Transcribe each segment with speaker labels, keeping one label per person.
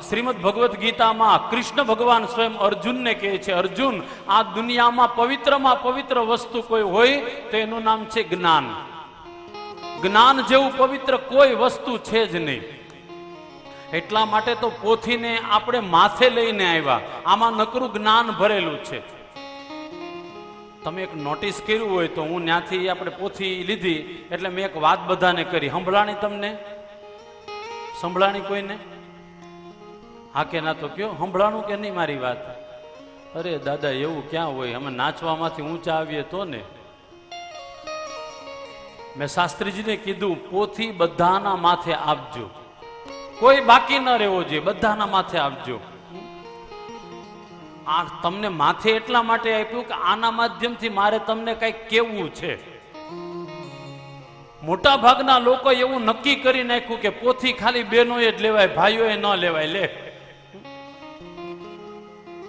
Speaker 1: શ્રીમદ ભગવદ્ ગીતામાં કૃષ્ણ ભગવાન સ્વયં અર્જુનને કહે છે, અર્જુન, આ દુનિયામાં પવિત્રમાં પવિત્ર વસ્તુ કોઈ હોય તો એનું નામ છે જ્ઞાન. જ્ઞાન જેવું પવિત્ર કોઈ વસ્તુ છે જ નહીં. એટલા માટે તો પોથીને આપણે માથે લઈને આવ્યા. આમાં નકરું જ્ઞાન ભરેલું છે. તમે એક નોટિસ કર્યું હોય તો હું ત્યાંથી આપણે પોથી લીધી, એટલે મેં એક વાત બધાને કરી. સંભળાણી તમને? સંભળાણી કોઈને? હા કે ના તો કયો? સંભળાણું કે નહીં મારી વાત? અરે દાદા, એવું ક્યાં હોય? અમે નાચવામાંથી ઊંચા આવીએ તો ને? મેં શાસ્ત્રીજીને કીધું, પોથી બધાના માથે આપજો કોઈ બાકી ન રહેવો જોઈએ, બધાના માથે આપજો આ તમને માથે એટલા માટે આપ્યું કે આના માધ્યમથી મારે તમને કંઈક કેવું છે? મોટા ભાગના લોકો એવું નક્કી કરી નાખ્યું કે પોથી ખાલી બહેનોએ જ લેવાય, ભાઈઓએ ન લેવાય. લે.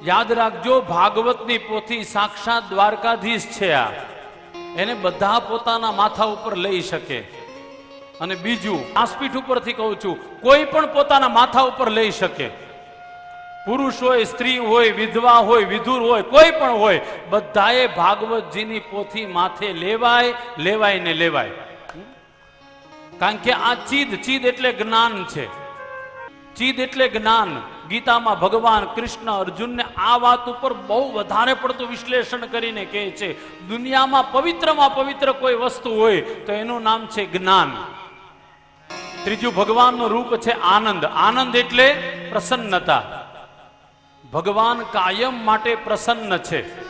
Speaker 1: યાદ રાખજો, ભાગવતની પોથી સાક્ષાત દ્વારકાધીશ છે આ. એને બધા પોતાના માથા ઉપર લઈ શકે. અને બીજું આસપીઠ ઉપરથી કહું છું, કોઈ પણ પોતાના માથા ઉપર લઈ શકે. પુરુષ હોય, સ્ત્રી હોય, વિધવા હોય, વિધુર હોય, કોઈ પણ હોય, બધાએ ભાગવતજીની પોથી માથે લેવાય લેવાય ને લેવાય. કારણ કે આ ચીદ ચીદ એટલે જ્ઞાન છે. ચીદ એટલે જ્ઞાન. ગીતામાં ભગવાન કૃષ્ણ અર્જુનને આ વાત ઉપર બહુ વધારે પડતું વિશ્લેષણ કરીને કહે છે, દુનિયામાં પવિત્રમાં પવિત્ર કોઈ વસ્તુ હોય તો એનું નામ છે જ્ઞાન. ત્રીજું ભગવાનનું રૂપ છે આનંદ. આનંદ એટલે પ્રસન્નતા. ભગવાન કાયમ માટે પ્રસન્ન છે.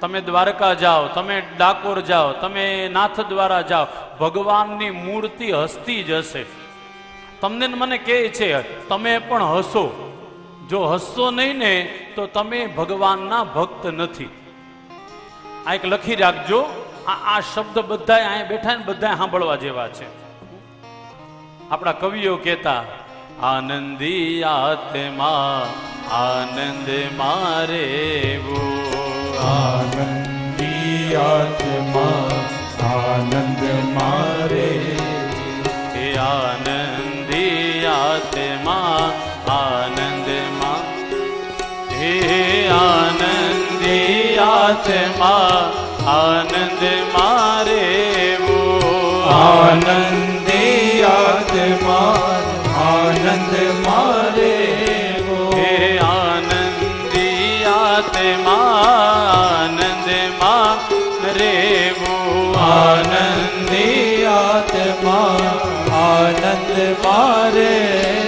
Speaker 1: તમે દ્વારકા જાઓ, તમે ડાકોર જાઓ, તમે નાથ દ્વારા જાઓ, ભગવાનની મૂર્તિ હસતી જ હશે. તમને મને કહે છે, તમે પણ હસો. જો હસશો નહીં ને તો તમે ભગવાનના ભક્ત નથી. આ એક લખી રાખજો. આ આ શબ્દ બધા અહીંયા બેઠા ને બધા સાંભળવા જેવા છે. આપણા કવિઓ કહેતા આનંદી આત્મા આનંદ મારે
Speaker 2: આનંદી આત્મા આનંદ મારે
Speaker 1: આનંદી આત્મા હે આનંદી આત્મા આનંદ મારે
Speaker 2: આનંદી આત્મા આનંદ મારે
Speaker 1: હે આનંદી આત્મા આનંદ
Speaker 2: મારે
Speaker 3: આનંદી આત્મા આનંદ મારે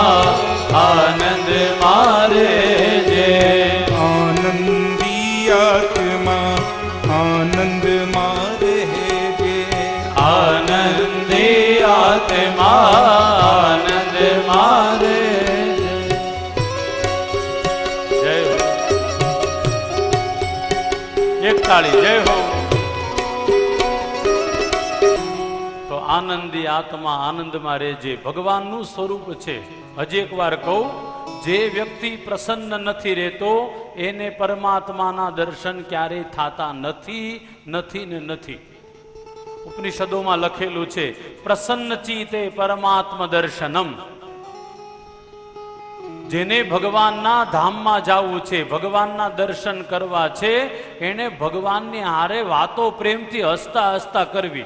Speaker 1: આત્મા આનંદ મારે જે
Speaker 3: આનંદી આત્મા આનંદ મારે
Speaker 1: જય હો. એક તાળી જય હો. આનંદી આત્મા આનંદમાં રહેજે. ભગવાનનું સ્વરૂપ છે. હજી એક વાર કહું, જે વ્યક્તિ પ્રસન્ન નથી રહેતો એને પરમાત્માના દર્શન ક્યારેય થતા નથી નથી ને નથી. ઉપનિષદોમાં લખેલું છે, પ્રસન્ન ચિતે પરમાત્મ દર્શનમ. જેને ભગવાનના ધામમાં જવું છે, ભગવાનના દર્શન કરવા છે એને ભગવાનની હારે વાતો પ્રેમથી હસતા હસતા કરવી.